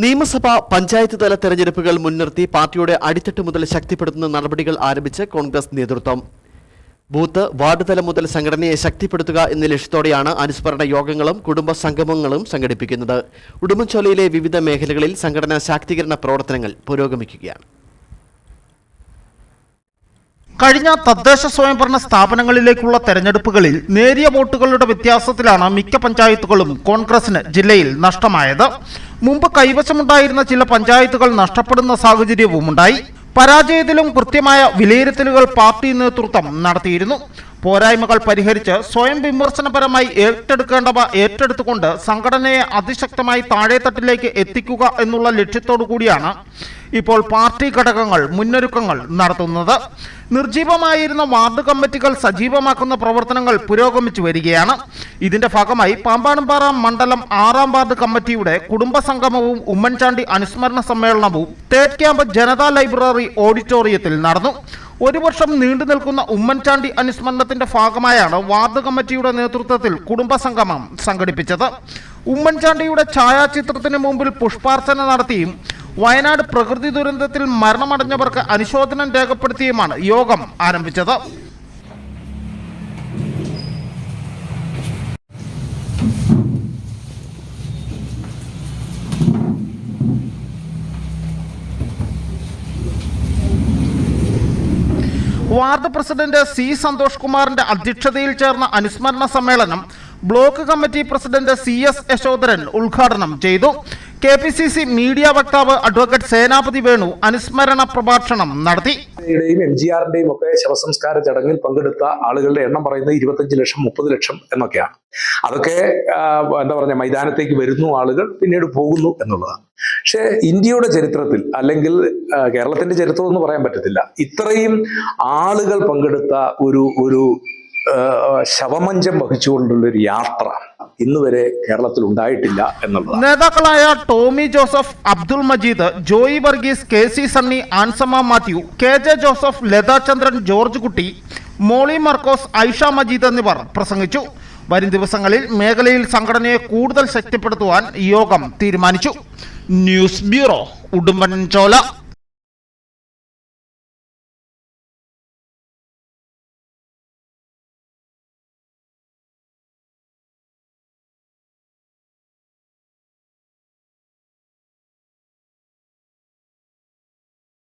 നിയമസഭ പഞ്ചായത്ത് തല തെരഞ്ഞെടുപ്പുകൾ മുൻനിർത്തി പാർട്ടിയുടെ അടിത്തട്ട് മുതൽ ശക്തിപ്പെടുത്തുന്ന നടപടികൾ ആരംഭിച്ച് കോൺഗ്രസ് നേതൃത്വം. ബൂത്ത് വാർഡ് തലം മുതൽ സംഘടനയെ ശക്തിപ്പെടുത്തുക എന്ന ലക്ഷ്യത്തോടെയാണ് അനുസ്മരണ യോഗങ്ങളും കുടുംബ സംഗമങ്ങളും സംഘടിപ്പിക്കുന്നത്. ഉടുമ്പൻചോലയിലെ വിവിധ മേഖലകളിൽ സംഘടനാ ശാക്തീകരണ പ്രവർത്തനങ്ങൾ പുരോഗമിക്കുകയാണ്. കഴിഞ്ഞ തദ്ദേശ സ്വയംഭരണ സ്ഥാപനങ്ങളിലേക്കുള്ള തെരഞ്ഞെടുപ്പുകളിൽ നേരിയ വോട്ടുകളുടെ വ്യത്യാസത്തിലാണ് മിക്ക പഞ്ചായത്തുകളും കോൺഗ്രസിന് ജില്ലയിൽ നഷ്ടമായത്. മുമ്പ് കൈവശമുണ്ടായിരുന്ന ചില പഞ്ചായത്തുകൾ നഷ്ടപ്പെടുന്ന സാഹചര്യവുമുണ്ടായി. പരാജയത്തിലും കൃത്യമായ വിലയിരുത്തലുകൾ പാർട്ടി നേതൃത്വം നടത്തിയിരുന്നു. പോരായ്മകൾ പരിഹരിച്ച് സ്വയം വിമർശനപരമായി ഏറ്റെടുക്കേണ്ടവ ഏറ്റെടുത്തുകൊണ്ട് സംഘടനയെ അതിശക്തമായി താഴെത്തട്ടിലേക്ക് എത്തിക്കുക എന്നുള്ള ലക്ഷ്യത്തോടു കൂടിയാണ് ഇപ്പോൾ പാർട്ടി ഘടകങ്ങൾ മുന്നൊരുക്കങ്ങൾ നടത്തുന്നത്. നിർജീവമായിരുന്ന വാർഡ് കമ്മിറ്റികൾ സജീവമാക്കുന്ന പ്രവർത്തനങ്ങൾ പുരോഗമിച്ചു വരികയാണ്. ഇതിന്റെ ഭാഗമായി പാമ്പാടുംപാറ മണ്ഡലം ആറാം വാർഡ് കമ്മിറ്റിയുടെ കുടുംബ സംഗമവും ഉമ്മൻചാണ്ടി അനുസ്മരണ സമ്മേളനവും തേറ്റ് ക്യാമ്പ് ജനതാ ലൈബ്രറി ഓഡിറ്റോറിയത്തിൽ നടന്നു. ഒരു വർഷം നീണ്ടു നിൽക്കുന്ന ഉമ്മൻചാണ്ടി അനുസ്മരണത്തിന്റെ ഭാഗമായാണ് വാർഡ് കമ്മിറ്റിയുടെ നേതൃത്വത്തിൽ കുടുംബ സംഗമം സംഘടിപ്പിച്ചത്. ഉമ്മൻചാണ്ടിയുടെ ഛായാചിത്രത്തിന് മുമ്പിൽ പുഷ്പാർച്ചന നടത്തിയും വയനാട് പ്രകൃതി ദുരന്തത്തിൽ മരണമടഞ്ഞവർക്ക് അനുശോചനം രേഖപ്പെടുത്തിയുമാണ് യോഗം ആരംഭിച്ചത്. വാർഡ് പ്രസിഡന്റ് സി സന്തോഷ് കുമാറിന്റെ അധ്യക്ഷതയിൽ ചേർന്ന അനുസ്മരണ സമ്മേളനം block committee president C S Yashodharan ഉദ്ഘാടനം ചെയ്തു. K P C C media വക്താവ് അഡ്വക്കേറ്റ് സേനാപതി വേണു അനുസ്മരണ പ്രഭാഷണം നടത്തി. എം ജി ആറിന്റെയും ഒക്കെ ശവസംസ്കാര ചടങ്ങിൽ പങ്കെടുത്ത ആളുകളുടെ എണ്ണം പറയുന്നത് ഇരുപത്തഞ്ച് ലക്ഷം മുപ്പത് ലക്ഷം എന്നൊക്കെയാണ്. അതൊക്കെ എന്താ പറഞ്ഞ മൈതാനത്തേക്ക് വരുന്നു ആളുകൾ പിന്നീട് പോകുന്നു എന്നുള്ളതാണ്. പക്ഷേ ഇന്ത്യയുടെ ചരിത്രത്തിൽ അല്ലെങ്കിൽ കേരളത്തിന്റെ ചരിത്രം എന്ന് പറയാൻ പറ്റത്തില്ല. ഇത്രയും ആളുകൾ പങ്കെടുത്ത ഒരു ഒരു ശവമഞ്ചം വഹിച്ചുകൊണ്ടുള്ള ഒരു യാത്ര ഇന്ന് വരെ കേരളത്തിൽ ഉണ്ടായിട്ടില്ല എന്നുള്ളത് നേതാക്കളായ Tomy Joseph Abdul Majeed Joy Varghese K C Sunny Ansamma Mathew K J Joseph Lathachandran George Kutty Molly Markose Aisha Majeed എന്നിവർ പ്രസംഗിച്ചു. വരും ദിവസങ്ങളിൽ മേഖലയിൽ സംഘടനയെ കൂടുതൽ ശക്തിപ്പെടുത്തുവാൻ യോഗം തീരുമാനിച്ചു. News bureau Udumbanchola.